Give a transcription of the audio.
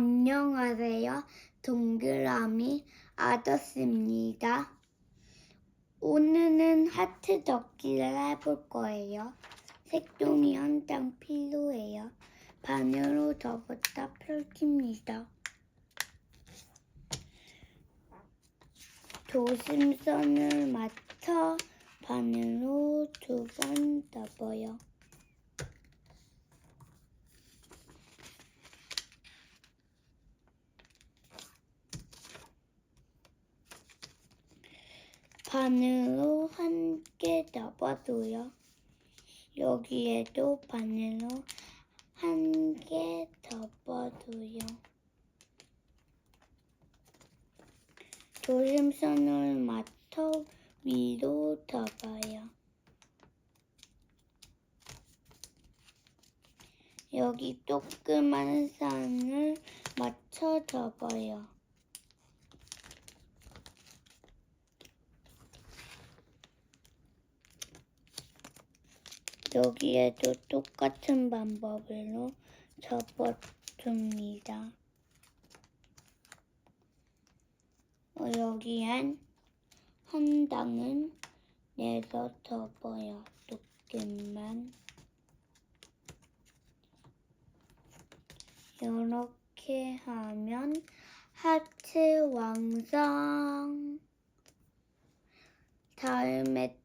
안녕하세요. 동그라미 아저씨입니다. 오늘은 하트 접기를 해볼 거예요. 색종이 한 장 필요해요. 바늘로 접었다 펼칩니다. 조심선을 맞춰 바늘로 두 번 접어요. 바늘로 한개 접어줘요. 여기에도 바늘로 한개 접어줘요. 조심선을 맞춰 위로 접어요. 여기 조그만 선을 맞춰 접어요. 여기에도 똑같은 방법으로 접어줍니다. 어, 여기엔 한 당은 내서 접어요. 두께만. 이렇게 하면 하트 왕성. 다음에